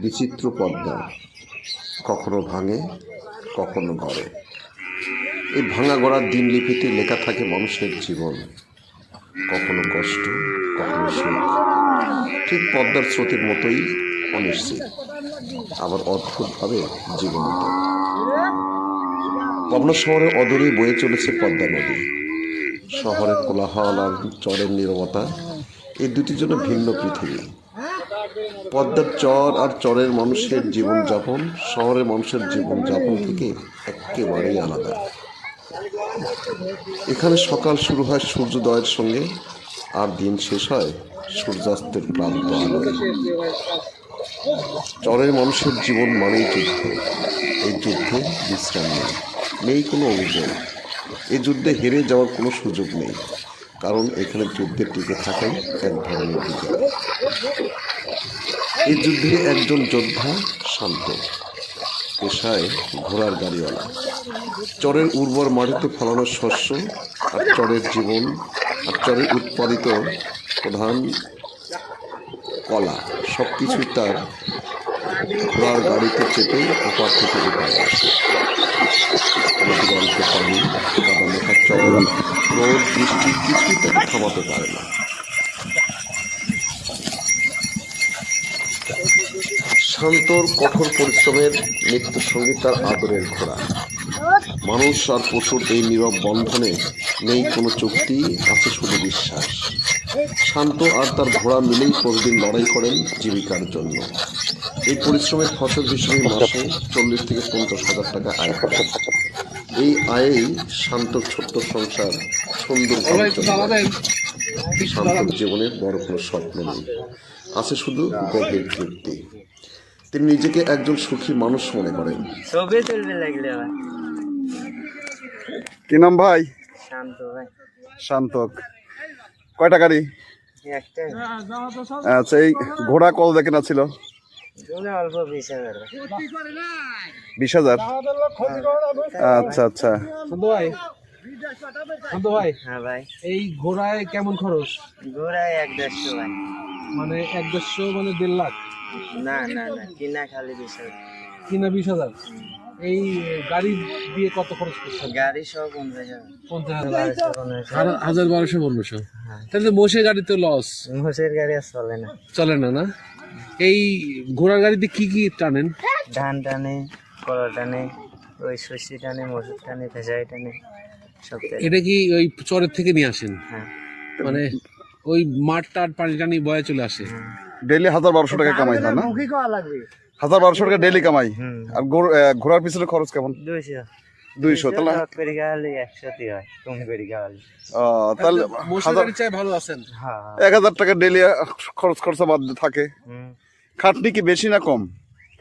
বিচিত্র পদ্মা কখনো ভাঙে, কখনো গড়ে। এই ভাঙা গড়ার দিনলিপিতে লেখা থাকে মানুষের জীবন। কখনো কষ্ট, কখনো সুখ। ঠিক পদ্মার স্রোতের মতোই অনিশ্চিত, আবার অদ্ভুতভাবে জীবন্ত। পাবনা শহরে অদূরেই বয়ে চলেছে পদ্মা নদী। শহরের কোলাহল আর চরের নীরবতা এই দুটির জন্য ভিন্ন পৃথিবী। পদ্মার চর আর চরের মানুষের জীবনযাপন, শহরের মানুষের জীবনযাপন থেকে একেবারেই আলাদা। এখানে সকাল শুরু হয় সূর্যোদয়ের সঙ্গে আর দিন শেষ হয় সূর্যাস্তের ক্লান্ত আলোয় চরের মানুষের জীবন মানেই যুদ্ধ। এই যুদ্ধে বিশ্রাম নেই। নেই কোনো অভিযোগ এই যুদ্ধে হেরে যাওয়ার কোনো সুযোগ নেই। কারণ এখানে যুদ্ধে টিকে থাকাই এক ধরনের বিজয়। এই যুদ্ধে একজন যোদ্ধা শান্ত, পেশায় ঘোড়ার গাড়িওয়ালা। চরের উর্বর মাটিতে ফলানো শস্য আর চরের জীবন আর চরের উৎপাদিত প্রধান কলা সব কিছুই তার ঘোড়ার গাড়িতে চেপে ওপার থেকে এপারে আসে। চর কিছুই তাকে থামাতে পারে না। শান্তর কঠোর পরিশ্রমের মৃত্যুর সঙ্গে তার আদরের ঘোড়া। মানুষ আর পশুর এই নীরব বন্ধনে নেই কোনো চুক্তি, আছে শুধু বিশ্বাস। শান্ত আর তার ঘোড়া মিলেই প্রতিদিন লড়াই করেন জীবিকার জন্য। এই পরিশ্রমের ফসল হিসেবে মাসে চল্লিশ থেকে পঞ্চাশ হাজার টাকা আয় করেন এই আয়েই শান্ত ছোট্ট সংসার সুন্দর শান্তর জীবনের বড় কোনো স্বপ্ন নেই। আছে শুধু গভীর তৃপ্তি। তিনি নিজেকে একজন সুখী মানুষ মনে করেন। কি নাম ভাই? শান্ত ভাই। শান্তক। কয়টা গাড়ি? আচ্ছা এই ঘোড়া কত দেখে না ছিল? অল্প বিশ হাজার। বিশ হাজার? আচ্ছা আচ্ছা। শান্ত ভাই ভাই হ্যাঁ ভাই। এই ঘোড়ায় কেমন খরচ? ঘোড়ায় এক দেড়শো ভাই। মানে এক দেড়শো মানে দেড় লাখ? না না না কিনা খালি বিশ হাজার। কিনা বিশ হাজার? এই গাড়ি দিয়ে কত খরচ করছেন? গাড়ি সব পঞ্চাশ হাজার। হাজার। বারোশো পনেরোশো হাজার। বারোশো পনেরোশো। তাহলে মোষের গাড়ি তো লস মোষের গাড়ি আর চলে না। চলে না না? এই ঘোড়ার গাড়িতে কি কি টানেন? ধান টানে কলা টানে ওই শস্যি টানে মসুর টানে ভেজাই টানে সব এটা কি ওই চরের থেকে নিয়ে আসেন? হ্যাঁ। মানে ওই মাঠ টাট পানি টানি বয়ে চলে আসে। ডেলি হাজার বারোশো টাকা কামাই না? হাজার বারোশো টাকা ডেলি কামাই। আর ঘোড়ার পিছনে খরচ কেমন? দুইশো তাহলে হয় তাহলে হাজার ভালো আছেন? হ্যাঁ এক হাজার টাকা ডেলি খরচ খরচা বাদ থাকে। খাটনি কি বেশি না কম?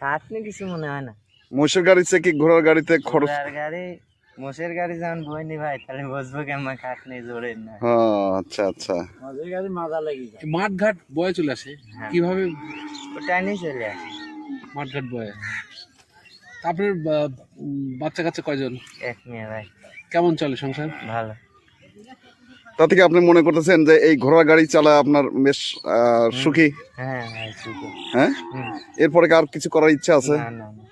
খাটনি কিছু মনে হয় না। মোষের গাড়ি চেয়ে কি ঘোড়ার গাড়িতে খরচ গাড়ি মোষের গাড়ি যখন ভাই তাহলে বসবো কেমন? খাটনি জোরে না। হ্যাঁ আচ্ছা আচ্ছা। মোষের গাড়ি মজা লাগি যায়। মাঠ ঘাট বয়ে চলে আসে। হ্যাঁ। কীভাবে ওটা নিয়ে চলে আসে। মাঠ ঘাট বয়ে? উম, বাচ্চা কাচ্চা কয়জন? এক মেয়ে ভাই। কেমন চলে সংসার? ভালো। তা থেকে আপনি মনে করতেছেন যে এই ঘোড়ার গাড়ি চালা আপনার বেশ আহ, সুখী? হ্যাঁ হ্যাঁ? এরপরে কি আর কিছু করার ইচ্ছা আছে? না না না,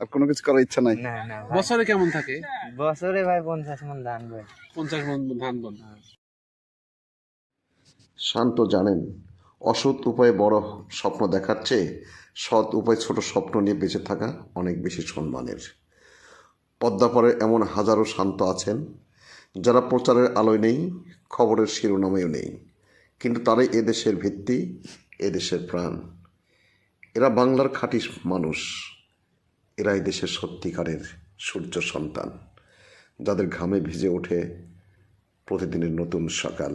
আর কোনো কিছু করার ইচ্ছা নাই? না না ভাই। বছরে কেমন থাকে? বছরে ভাই পঞ্চাশ মন ধান ভাই। পঞ্চাশ মন ধান শান্ত জানেন অসৎ উপায়ে বড় স্বপ্ন দেখার চেয়ে সৎ উপায়ে ছোট স্বপ্ন নিয়ে বেঁচে থাকা অনেক বেশি সম্মানের। পদ্মাপরে এমন হাজারো শান্ত আছেন, যারা প্রচারের আলোয় নেই, খবরের শিরোনামেও নেই, কিন্তু তারাই এদেশের ভিত্তি এদেশের প্রাণ। এরা বাংলার খাঁটি মানুষ এরা দেশের সত্যিকারের সূর্য সন্তান, যাদের ঘামে ভিজে ওঠে প্রতিদিনের নতুন সকাল।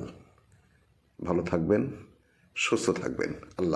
ভালো থাকবেন। সুস্থ থাকবেন। আল্লাহ